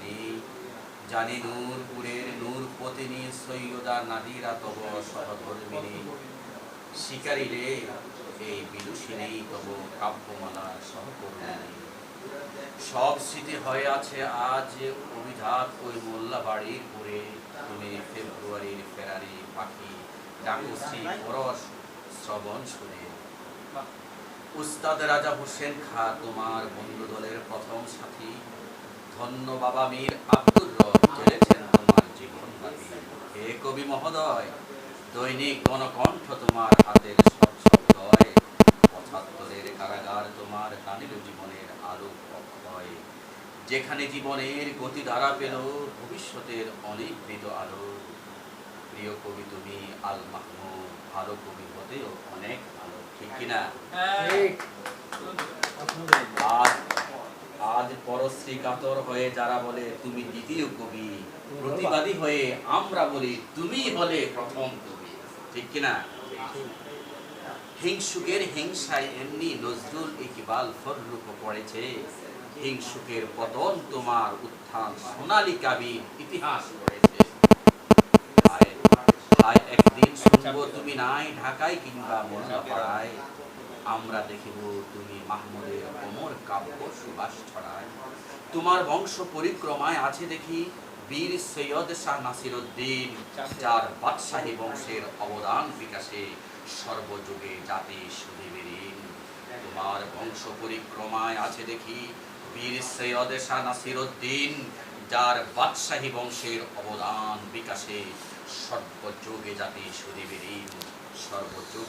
জানি জানি নূরপুরের নূর পতিনী সৈয়দা নাদিরা তব সহধর্মিনী। শিকারী রে, এই বিদুষিনী তব কাব্যমালার সহকর্মিনী। সব স্মৃতি হয়ে আছে আজ অভিঘাত ওই মোল্লা বাড়ির পুরে। তুমি ফেব্রুয়ারির ফেরারি পাখি ডাকো শ্রী পরশ শ্রবণ শুনে। উস্তাদ রাজা হোসেন খা, তোমার বন্ধু দলের প্রথম ধন্য বাবা মীর আব্দুর রব চলেছেন তোমার জীবন হে কবি মহোদয় দৈনিক গণকণ্ঠ তোমার হাতের সব পঁচাত্তরের কারাগার তোমার তানিল জীবনের আলো অক্ষয়। যেখানে জীবনের গতি ধারা পেল ভবিষ্যতের অনেক বিদ আলো। প্রিয় কবি তুমি আল মাহমুদ ভালো কবি হতেও অনেক ভালো ঠিক কিনা? পরশ্রী কাতর হয়ে যারা বলে তুমি দ্বিতীয় কবি। প্রতিবাদী হয়ে আমরা বলি তুমি হলে প্রথম কবি। ঠিক কিনা হিংসুকের হিংসায় এমনি নজরুল ইকবাল ফররুক পড়েছে। হিংসুকের পতন তোমার উত্থান সোনালী কাবির ইতিহাস একদিন শুনব তুমি নাই ঢাকায় কিংবা মোল্লাপাড়ায় আমরা দেখিব তুমি মাহমুদের অমর কাব্য সুবাস ছড়ায়। তোমার বংশ পরিক্রমায় আছে দেখি বীর সৈয়দ শাহ নাসিরুদ্দিন যার বাদশাহী বংশের অবদান বিকাশে সর্বযুগে জাতি সুদীবের তোমার বংশ পরিক্রমায় আছে দেখি বীর সৈয়দ শাহ নাসিরুদ্দিন যার বাদশাহী বংশের অবদান বিকাশে সর্বযুগে জাতি সুদীবের। সর্বযুগে